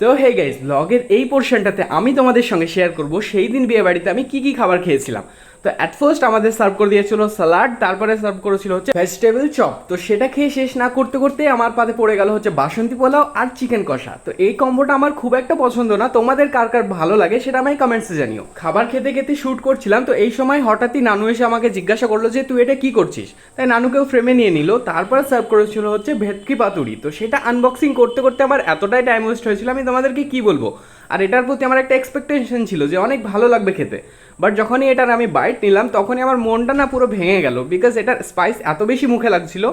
তো hey guys ব্লগের এই পোর্শনটাতে আমি তোমাদের সঙ্গে শেয়ার করব। সেই দিন বিয়ে বাড়িতে আমি কি কি খাবার খেয়েছিলাম? তো অ্যাট ফার্স্ট আমাদের সার্ভ করে দিয়েছিল স্যালাড তারপরে সার্ভ করেছিল হচ্ছে ভেজিটেবল চপ তো সেটা খেয়ে শেষ না করতে করতে আমার পাতে পড়ে গেল হচ্ছে বাসন্তী পোলাও আর চিকেন কষা। তো এই কম্বোটা আমার খুব একটা পছন্দ না। তোমাদের কার কার ভালো লাগে সেটা আমায় কমেন্টসে জানিও। খাবার খেতে খেতে শ্যুট করছিলাম, তো এই সময় হঠাৎই নানু এসে আমাকে জিজ্ঞাসা করল যে, তুই এটা কি করছিস? তাই নানুকেও ফ্রেমে নিয়ে নিল। তারপরে সার্ভ করেছিল হচ্ছে ভেটকি পাতুরি। তো সেটা আনবক্সিং করতে করতে আমার এতটাই টাইম ওয়েস্ট হয়েছিল, আমি তোমাদেরকে কি বলব? আর এটার প্রতি আমার একটা এক্সপেকটেশন ছিল যে অনেক ভালো লাগবে খেতে। বাট যখনই এটার আমি বাইট নিলাম, তখনই আমার মনটা না পুরো ভেঙে গেল বিকজ এটার স্পাইস এত বেশি মুখে লাগছিল।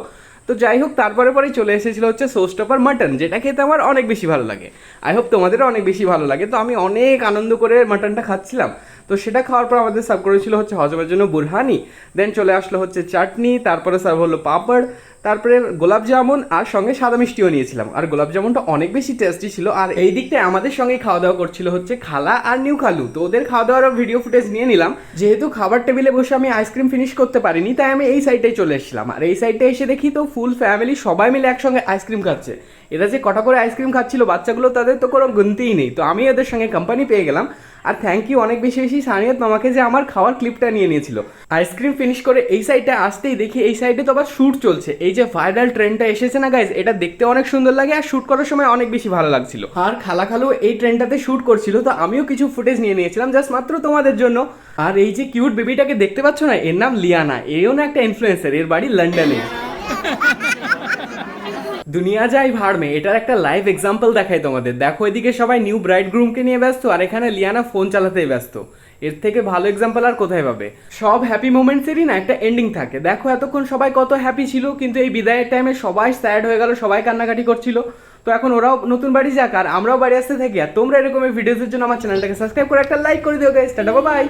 তো যাই হোক, তারপরে পরেই চলে এসেছিল হচ্ছে সোস্টপার মাটন যেটা খেতে আমার অনেক বেশি ভালো লাগে। আই হোপ তোমাদেরও অনেক বেশি ভালো লাগে। তো আমি অনেক আনন্দ করে মাটনটা খাচ্ছিলাম। তো সেটা খাওয়ার পর আমাদের সার্ভ করেছিল হচ্ছে হজমের জন্য বুরহানি দেন চলে আসলো হচ্ছে চাটনি, তারপরে সার্ভ হলো পাপড়, তারপরে গোলাপ জামুন আর সঙ্গে সাদা মিষ্টিও নিয়েছিলাম। আর গোলাপ জামুনটা অনেক বেশি টেস্টি ছিল আর এই দিকটায় আমাদের সঙ্গে খাওয়া দাওয়া করছিল হচ্ছে খালা আর নিউ খালু। তো ওদের খাওয়া দাওয়ার ভিডিও ফুটেজ নিয়ে নিলাম। যেহেতু খাবার টেবিলে বসে আমি আইসক্রিম ফিনিশ করতে পারিনি, তাই আমি এই সাইডটাই চলে এসেছিলাম। আর এই সাইডে এসে দেখি তো ফুল ফ্যামিলি সবাই মিলে একসঙ্গে আইসক্রিম খাচ্ছে। এরা যে কটা করে আইসক্রিম খাচ্ছিল, বাচ্চাগুলো তাদের তো কোনো গুনতেই নেই। তো আমি এদের সঙ্গে কোম্পানি পেয়ে গেলাম। আর থ্যাংক ইউ অনেক বেশি বেশি সানিয়ত মামাকে যে আমার খাওয়ার ক্লিপটা নিয়ে নিয়েছিল। আইসক্রিম ফিনিশ করে এই সাইডে আসতেই দেখি, এই সাইডে তো আবার শ্যুট চলছে। এই যে ভাইরাল ট্রেনটা এসেছে না গাইজ এটা দেখতে অনেক সুন্দর লাগে আর শ্যুট করার সময় অনেক বেশি ভালো লাগছিল। আর খালা খালু এই ট্রেনটাতে শ্যুট করছিল, তো আমিও কিছু ফুটেজ নিয়ে নিয়েছিলাম জাস্ট মাত্র তোমাদের জন্য। আর এই যে কিউট বেবিটাকে দেখতে পাচ্ছ না, এর নাম লিয়ানা, এও না একটা ইনফ্লুয়েন্সার এর বাড়ি লন্ডনে দুনিয়া যায় ভাড়মে এটার একটা লাইভ এক্সাম্পল দেখাই তোমাদের। দেখো এদিকে সবাই নিউ ব্রাইড গ্রুমকে নিয়ে ব্যস্ত, আর এখানে লিয়ানা ফোন চালাতেই ব্যস্ত। এর থেকে ভালো এক্সাম্পল আর কোথায় পাবে? সব হ্যাপি মোমেন্টসেরই না একটা এন্ডিং থাকে। দেখো এতক্ষণ সবাই কত হ্যাপি ছিল, কিন্তু এই বিদায়ের টাইমে সবাই স্যাড হয়ে গেল, সবাই কান্নাকাটি করছিল। তো এখন ওরাও নতুন বাড়ি যাক, আর আমরাও বাড়ি আসতে থাকি। আর তোমরা এরকমের ভিডিওসের জন্য আমার চ্যানেলটাকে সাবস্ক্রাইব করে একটা লাইক করে দিও গাইস টাটা বাই